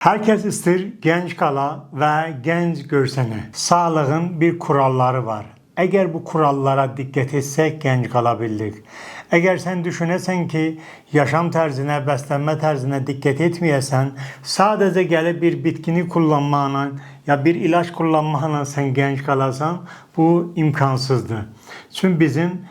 Herkes ister genç kala ve genç görsene. Sağlığın bir kuralları var. Eğer bu kurallara dikkat etsek genç kalabildik. Eğer sen düşünesen ki yaşam terzine, beslenme terzine dikkat etmeyesen, sadece gelip bir bitkini kullanmağına ya bir ilaç kullanmağına sen genç kalasan bu imkansızdır. Çünkü bizim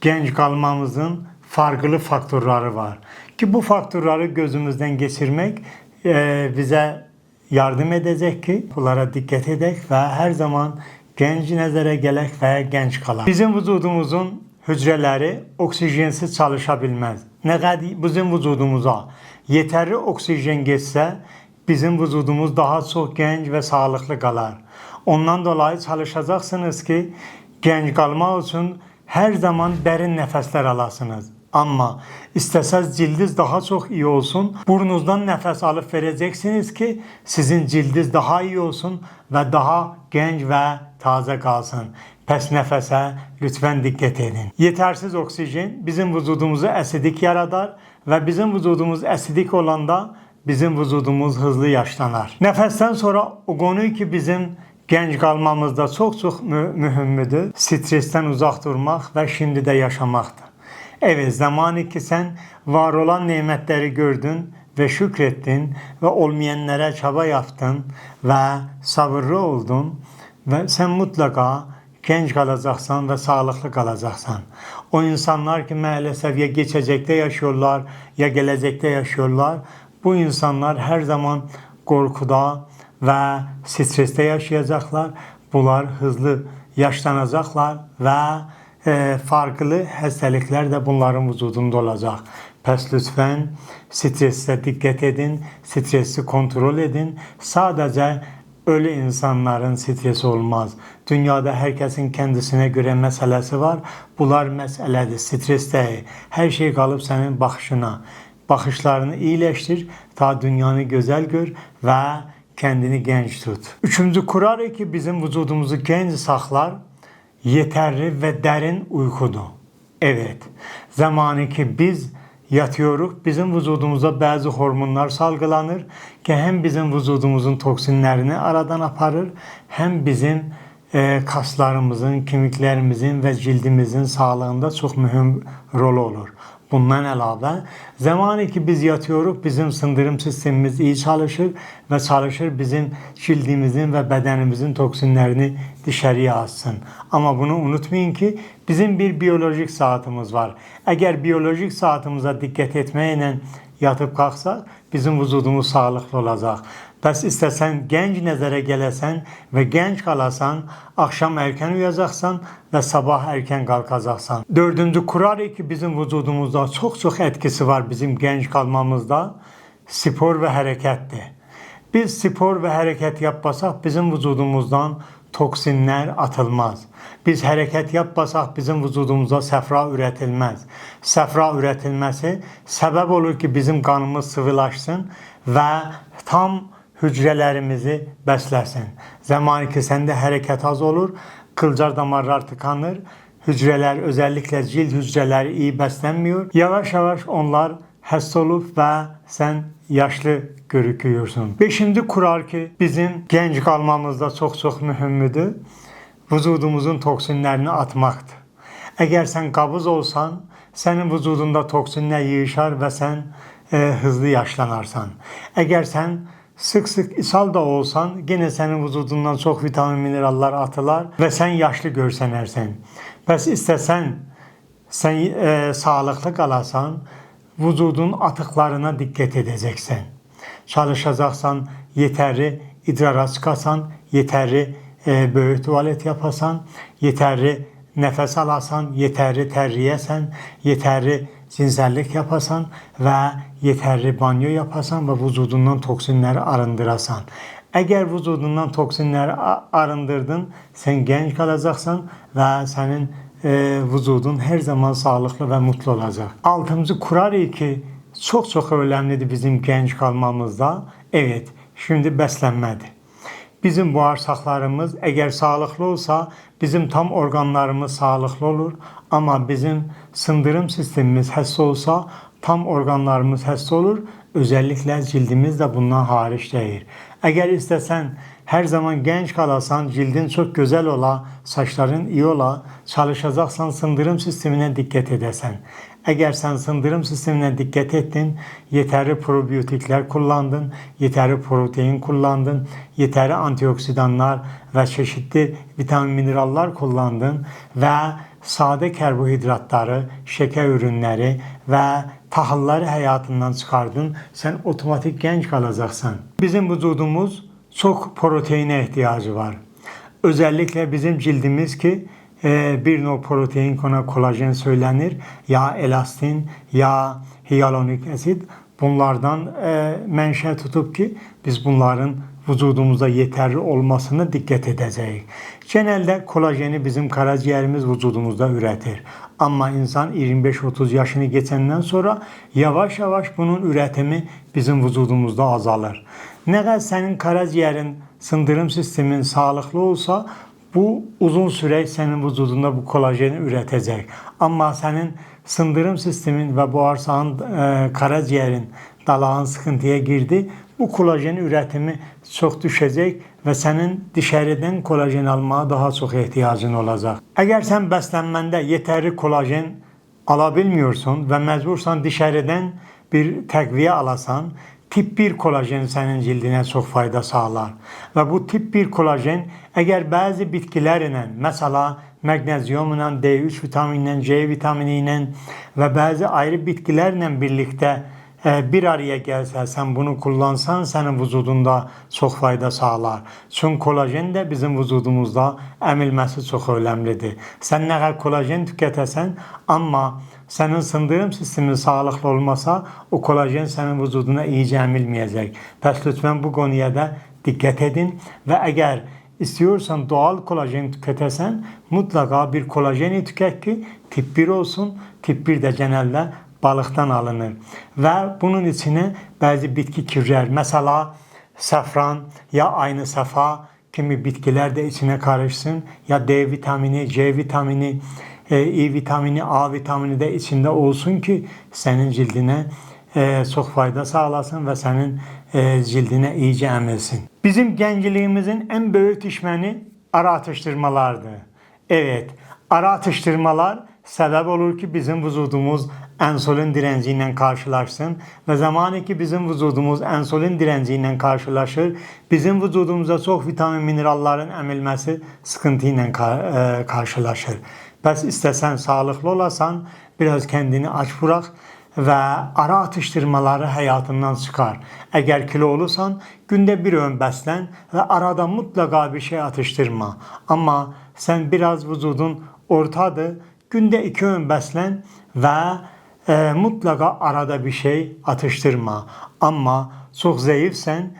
genç kalmamızın farklı faktörleri var. Ki bu faktörleri gözümüzden geçirmek e, bize yardım edecek ki bunlara dikkat edek ve her zaman genç nezere gelek ve genç kalak. Bizim vücudumuzun hücreleri oksijensiz çalışabilmez. Ne kadar bizim vücudumuza yeterli oksijen geçse bizim vücudumuz daha çok genç ve sağlıklı kalar. Ondan dolayı çalışacaksınız ki genç kalmak için her zaman derin nefesler alasınız. Ama isteseniz cildiniz daha çok iyi olsun. Burnunuzdan nefes alıp vereceksiniz ki sizin cildiniz daha iyi olsun ve daha genç ve taze kalsın. Pes nefese lütfen dikkat edin. Yetersiz oksijen bizim vücudumuzu asidik yaradar ve bizim vücudumuz asidik olanda bizim vücudumuz hızlı yaşlanır. Nefesten sonra o konu ki bizim genç kalmamızda çok çok mü- mühimmidir. Stresten uzak durmak ve şimdi de yaşamaktır. Evet zamanı ki sen var olan nimetleri gördün ve şükrettin ve olmayanlara çaba yaptın ve sabırlı oldun ve sen mutlaka genç kalacaksan ve sağlıklı kalacaksan. O insanlar ki maalesef ya geçecekte yaşıyorlar ya gelecekte yaşıyorlar. Bu insanlar her zaman korkuda ve streste yaşayacaklar. Bunlar hızlı yaşlanacaklar ve e, farklı hastalıklar da bunların vücudunda olacak. Pes lütfen strese dikkat edin, stresi kontrol edin. Sadece öyle insanların stresi olmaz. Dünyada herkesin kendisine göre meselesi var. Bunlar meseledir, stres değil. Her şey kalıp senin bakışına. Bakışlarını iyileştir, ta dünyanı güzel gör ve kendini genç tut. Üçüncü kural ki bizim vücudumuzu genç saklar, yeterli ve derin uykudur. Evet, zamanı ki biz yatıyoruz, bizim vücudumuza bazı hormonlar salgılanır ki hem bizim vücudumuzun toksinlerini aradan aparır, hem bizim e, kaslarımızın, kemiklerimizin ve cildimizin sağlığında çok mühim rol olur. Bundan əlavə, zamanı ki biz yatıyoruz, bizim sındırım sistemimiz iyi çalışır ve çalışır bizim cildimizin ve bedenimizin toksinlerini dışarıya atsın. Ama bunu unutmayın ki bizim bir biyolojik saatimiz var. Eğer biyolojik saatimize dikkat etmeyle yatıp kalksak bizim vücudumuz sağlıklı olacak. Bəs istəsən gənc nəzərə gələsən və gənc qalasan, axşam erkən uyuyacaqsan və sabah erkən qalxacaqsan. Dördüncü kural ki bizim vücudumuzda çox-çox etkisi var bizim gənc qalmamızda. Spor və hərəkətdir. Biz spor və hərəkət yapmasaq bizim vücudumuzdan toksinlər atılmaz. Biz hərəkət yapmasaq bizim vücudumuza səfra ürətilməz. Səfra ürətilməsi səbəb olur ki bizim qanımız sıvılaşsın və tam hücrelerimizi beslesin. Zamanı ki sende hareket az olur, kılcal damarlar tıkanır, hücreler özellikle cilt hücreleri iyi beslenmiyor. Yavaş yavaş onlar hasta olup ve sen yaşlı görüküyorsun. Beşinci kural ki bizim genç kalmamızda çok mühimmidir. Vücudumuzun toksinlerini atmaktır. Eğer sen kabız olsan, senin vücudunda toksinler yığışar ve sen e, hızlı yaşlanarsan. Eğer sen sık sık ishal da olsan yine senin vücudundan çok vitamin minerallar atılar ve sen yaşlı görsenersen. Bəs istesen sen e, sağlıklı kalasan vücudun atıklarına dikkat edeceksin. Çalışacaksan yeterli idrara çıkasan, yeterli e, böyük tuvalet yapasan, yeterli nefes alasan, yeterli terliyesen, yeterli cinsellik yapasan ve yeterli banyo yapasan ve vücudundan toksinleri arındırasan. Eğer vücudundan toksinleri a- arındırdın, sen genç kalacaksan ve senin e, vücudun her zaman sağlıklı ve mutlu olacak. Altıncı kural ki çok önemlidir bizim genç kalmamızda. Evet, şimdi beslenmedir. Bizim bağırsaklarımız eğer sağlıklı olsa bizim tam organlarımız sağlıklı olur. Ama bizim sındırım sistemimiz hasta olsa tam organlarımız hasta olur Özellikle cildimiz de bundan hariç değil. Eğer istesen her zaman genç kalasan, cildin çok güzel ola, saçların iyi ola, çalışacaksan sındırım sistemine dikkat edesen. Eğer sen sındırım sistemine dikkat ettin, yeterli probiyotikler kullandın, yeterli protein kullandın, yeterli antioksidanlar ve çeşitli vitamin mineraller kullandın ve sade karbohidratları, şeker ürünleri ve tahılları hayatından çıkardın, sen otomatik genç kalacaksın. Bizim vücudumuz çok proteine ihtiyacı var. Özellikle bizim cildimiz ki bir nol protein kona kolajen söylenir. Ya elastin ya hyaluronik asit bunlardan e, menşe tutup ki biz bunların vücudumuzda yeterli olmasına dikkat edeceğiz. Genelde kolajeni bizim karaciğerimiz vücudumuzda üretir. Ama insan 25-30 yaşını geçenden sonra yavaş yavaş bunun üretimi bizim vücudumuzda azalır. Ne kadar senin karaciğerin, sındırım sistemin sağlıklı olsa bu uzun süre senin vücudunda bu kolajeni üretecek. Ama senin sındırım sistemin ve bağırsağın, e, karaciğerin, dalağın sıkıntıya girdi. Bu kolajen üretimi çok düşecek ve senin dışarıdan kolajen almaya daha çok ihtiyacın olacak. Eğer sen beslenmende yeterli kolajen alabilmiyorsun ve mecbursan dışarıdan bir takviye alasan tip 1 kolajen senin cildine çok fayda sağlar. Ve bu tip 1 kolajen eğer bazı bitkilerle mesela magnezyumla, D3 vitaminiyle, C vitaminiyle ve bazı ayrı bitkilerle birlikte e, bir araya gelse sen bunu kullansan senin vücudunda çok fayda sağlar. Çünkü kolajen de bizim vücudumuzda emilmesi çok önemlidir. Sen ne kadar kolajen tüketesen ama senin sındırım sistemin sağlıklı olmasa o kolajen senin vücuduna iyice emilmeyecek. Pes lütfen bu konuya da dikkat edin ve eğer istiyorsan doğal kolajen tüketesen mutlaka bir kolajeni tüket ki tip 1 olsun. Tip 1 de genelde balıktan alınır. Ve bunun içine bazı bitki kirler. Mesela safran ya aynı safa kimi bitkiler de içine karışsın ya D vitamini, C vitamini, e, E vitamini, A vitamini de içinde olsun ki senin cildine e, çok fayda sağlasın ve senin e, cildine iyice emilsin. Bizim genciliğimizin en büyük düşmanı ara atıştırmalardı. Evet, ara atıştırmalar sebep olur ki bizim vücudumuz insülin direnciyle karşılaşsın ve zamanı ki bizim vücudumuz insülin direnciyle karşılaşır, bizim vücudumuza çok vitamin mineralların emilmesi sıkıntıyla ka- e, karşılaşır. Bes istesen sağlıklı olasan biraz kendini aç bırak ve ara atıştırmaları hayatından çıkar. Eğer kilolusan günde bir öğün beslen ve arada mutlaka bir şey atıştırma. Ama sen biraz vücudun ortadır, günde iki öğün beslen ve e, mutlaka arada bir şey atıştırma. Ama çok zayıfsen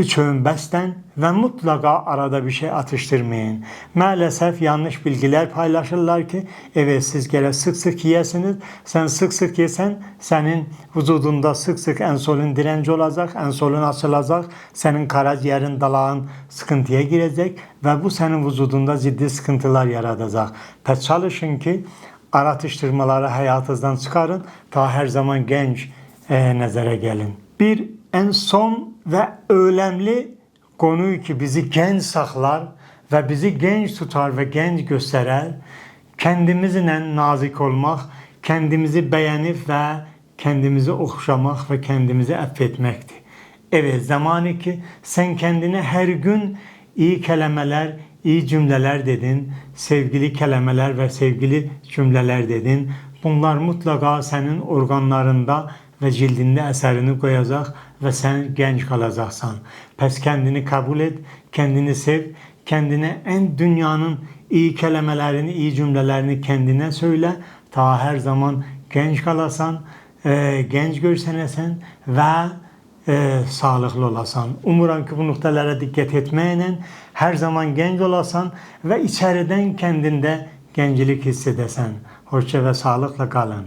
üç öğün beslen ve mutlaka arada bir şey atıştırmayın. Maalesef yanlış bilgiler paylaşırlar ki evet siz gene sık sık yiyesiniz. Sen sık sık yesen senin vücudunda sık sık insülin direnci olacak, insülin açılacak, senin karaciğerin dalağın sıkıntıya girecek ve bu senin vücudunda ciddi sıkıntılar yaratacak. Pes çalışın ki ara atıştırmaları hayatınızdan çıkarın. Ta her zaman genç e, nazara gelin. Bir en son ve önemli konu ki bizi genç saklar ve bizi genç tutar ve genç gösterer. Kendimizle nazik olmak, kendimizi beğenip ve kendimizi okşamak ve kendimizi affetmekti. Evet zamanı ki sen kendine her gün iyi kelimeler, iyi cümleler dedin, sevgili kelimeler ve sevgili cümleler dedin. Bunlar mutlaka senin organlarında ve cildinde eserini koyacak ve sen genç kalacaksan. Pes kendini kabul et, kendini sev, kendine en dünyanın iyi kelimelerini, iyi cümlelerini kendine söyle. Ta her zaman genç kalasan, e, genç görsenesen ve e, sağlıklı olasan. Umuram ki bu noktalara dikkat etmeyle her zaman genç olasan ve içeriden kendinde gençlik hissedesen. Hoşça ve sağlıkla kalın.